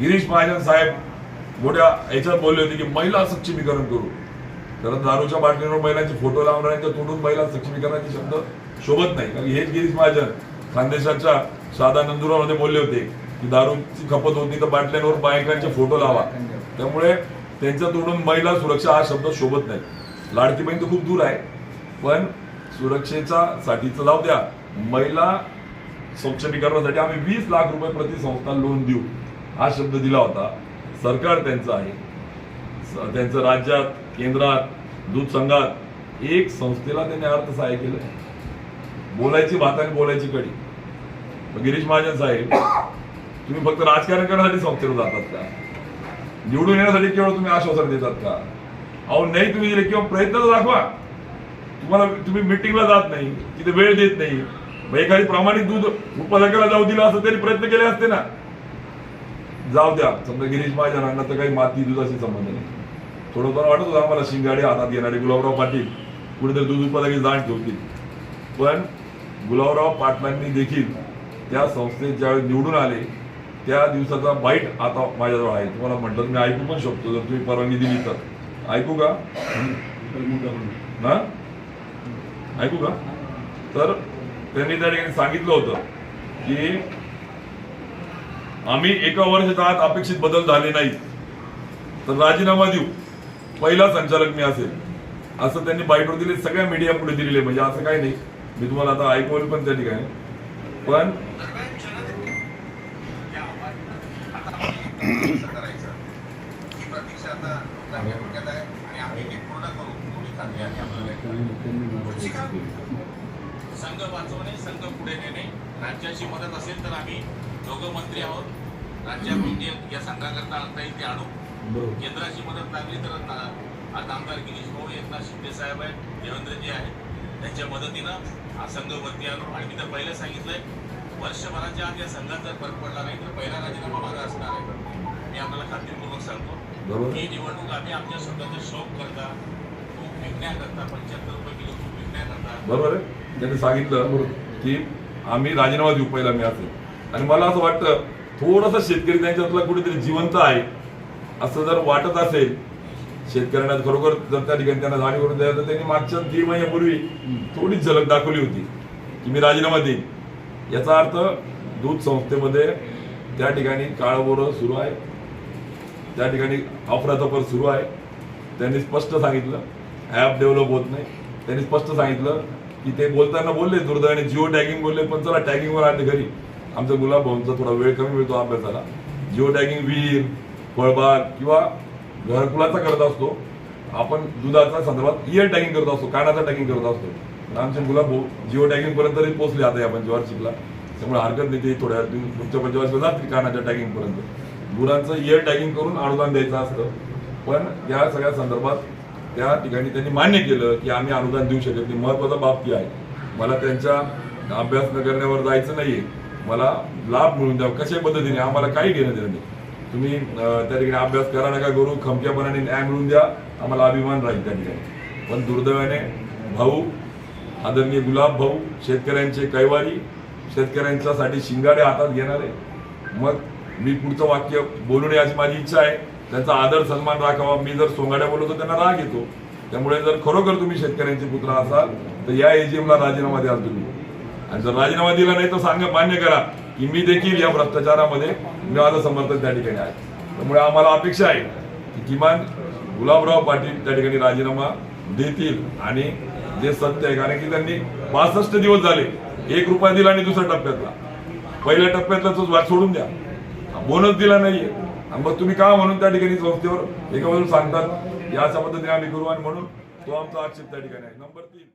गिरीश महाजन साहेब मोठ्या याच्यात बोलले होते की महिला सक्षमीकरण करू. कारण दारूच्या बाटलीवर महिलांचे फोटो लावणाऱ्यांच्या तोडून महिला सक्षमीकरणाचे शब्द शोभत नाही. कारण हेच गिरीश महाजन खानदेशाच्या साधा नंदुरामध्ये बोलले होते की दारूची खपत होती तर बाटल्यांवर बायकांचे फोटो लावा. त्यामुळे त्यांच्या तोडून महिला सुरक्षा हा शब्द शोभत नाही. लाडकी बहीण तर खूप दूर आहे पण सुरक्षेचा साठीचं लाव द्या. महिला सक्षमीकरणासाठी आम्ही वीस लाख रुपये प्रति संस्था लोन देऊ. हा शब्द दिला होता. सरकार त्यांचं आहे. त्यांचं राज्यात केंद्रात दूध संघात एक संस्थेला त्यांनी अर्थसहाय्य केलं. बोलायची भात आणि बोलायची कडी. गिरीश महाजन साहेब तुम्ही फक्त राजकारण करण्यासाठी संस्थेवर जातात का? निवडून येण्यासाठी केवळ तुम्ही आश्वासन देतात का? अहो नाही तुम्ही दिले किंवा प्रयत्न दाखवा. तुम्हाला तुम्ही मिटिंगला जात नाही तिथे वेळ देत नाही. एखादी प्रामाणिक दूध उत्पादकाला जाऊ दिलं असं तरी प्रयत्न केले असते ना. जाऊ द्या. समजा गिरीश महाजनांना तर काही माती दुधाशी संबंध नाही. थोडंफार वाटत होतं आम्हाला शिंगाडे हातात येणारे गुलाबराव पाटील कुठेतरी दूध उत्पादकाची जाण ठेवतील. पण गुलाबराव पाटलांनी देखील त्या संस्थेत ज्यावेळी निवडून आले त्या दिवसाचा बाईट आता माझ्याजवळ आहे. तुम्हाला म्हटलं तर मी ऐकू पण शकतो. जर तुम्ही परवानगी दिली तर. ऐकू का? ना ऐकू का? तर त्यांनी त्या ठिकाणी सांगितलं होतं की आम्ही एका वर्षाच्या आत अपेक्षित बदल झाले नाही. तर राजीनामा देऊ. पहिला संचालक मी असेल. असं त्यांनी बाईटवर दिले सगळ्या मीडिया पुढे दिलेले म्हणजे असं काही नाही. मी तुम्हाला आता ऐकवलं पण त्या ठिकाणी. पण संघ वाचवणे संघ पुढे नेणे. राज्याची मदत असेल तर आम्ही दोघं मंत्री आहोत. राज्यात या संघाकरता आणता येईल ते आणू. केंद्राची मदत लागली तर आज आमदार गिरीश भाऊ एकनाथ शिंदे साहेब आहेत देवेंद्रजी आहेत. त्यांच्या मदतीनं हा संघ वरती आणू. आणि मी तर पहिलं सांगितलंय वर्षभराच्या आत या संघात जर फरक पडला नाही तर पहिला राजीनामा माझा असणार आहे. मी आपल्याला खात्रीपूर्वक सांगतो ही निवडणूक आम्ही आमच्या स्वतःच्या शौक करता तूप विकण्याकरता पंच्याहत्तर रुपये किलो तूप विकण्याकरता बरोबर ज्यांनी त्यांनी सांगितलं की आम्ही राजीनामा देऊ पहिला मी असेल आणि मला असं वाटतं थोडंसं शेतकरी त्यांच्यातला कुठेतरी जिवंत आहे असं जर वाटत असेल शेतकऱ्यांना खरोखर जर त्या ठिकाणी त्यांना जाणीव करून द्यायला त्यांनी मागच्या दीड महिन्यापूर्वी थोडीच झलक दाखवली होती की मी राजीनामा देईन. याचा अर्थ दूध संस्थेमध्ये त्या ठिकाणी काळबोरं सुरू आहे त्या ठिकाणी अफरातफर सुरू आहे. त्यांनी स्पष्ट सांगितलं ॲप डेव्हलप होत नाही. त्यांनी स्पष्ट सांगितलं की ते बोलताना बोलले दुर्दैवाने जिओ टॅगिंग बोलले पण चला टॅगिंगवर आणले घरी. आमचा गुलाब भाऊंचा थोडा वेळ कमी मिळतो अभ्यासाला जिओ टॅगिंग विहीर फळबाग किंवा घरकुलाचा करत असतो. आपण दुधाच्या संदर्भात इयर टॅगिंग करत असतो कानाचा टॅगिंग करत असतो. आमचे गुलाब भाऊ जिओ टॅगिंग पर्यंत तरी पोहोचले आता या पंचवार्षिकला. त्यामुळे हरकत नाही ते थोड्या दिवस पुढच्या पंचवार्षिकला जातील कानाच्या टॅगिंग पर्यंत. गुरांचं इयर टॅगिंग करून अनुदान द्यायचं असतं. पण या सगळ्या संदर्भात त्या ठिकाणी त्यांनी मान्य केलं की आम्ही अनुदान देऊ शकत नाही. महत्त्वाचा बाब ती आहे. मला त्यांच्या अभ्यास न करण्यावर जायचं नाहीये. मला लाभ मिळून द्यावा कशा पद्धतीने? आम्हाला काही घेणं देणं नाही. तुम्ही त्या ठिकाणी अभ्यास करा नका करू. खमक्यापणाने न्याय मिळून द्या. आम्हाला अभिमान राहील त्या ठिकाणी. पण दुर्दैवाने भाऊ आदरणीय गुलाब भाऊ शेतकऱ्यांचे कैवारी शेतकऱ्यांच्यासाठी शिंगाडे हातात घेणारे मग मी पुढचं वाक्य बोलू नये अशी माझी इच्छा आहे. त्यांचा आदर सन्मान राखावा. मी जर सोंगाड्या बोलवतो त्यांना राग येतो. त्यामुळे जर खरोखर तुम्ही शेतकऱ्यांचे पुत्र असाल तर या एजीएमला राजीनामा द्याल तुम्ही. आणि जर राजीनामा दिला नाही तर सांगा मान्य करा की मी देखील या भ्रष्टाचारामध्ये मी माझं समर्थन त्या ठिकाणी आहे. त्यामुळे आम्हाला अपेक्षा आहे की किमान गुलाबराव पाटील त्या ठिकाणी राजीनामा देतील. आणि जे सत्य आहे कारण की त्यांनी पासष्ट दिवस झाले एक रुपया दिला आणि दुसऱ्या टप्प्यातला. पहिल्या टप्प्यातला तो वाद सोडून द्या. बोनस दिला नाहीये. आणि मग तुम्ही का म्हणून त्या ठिकाणी संस्थेवर एका बाजूला सांगतात याच्या पद्धतीने आम्ही करू आणि म्हणून तो आमचा आक्षेप त्या ठिकाणी आहे. नंबर तीन.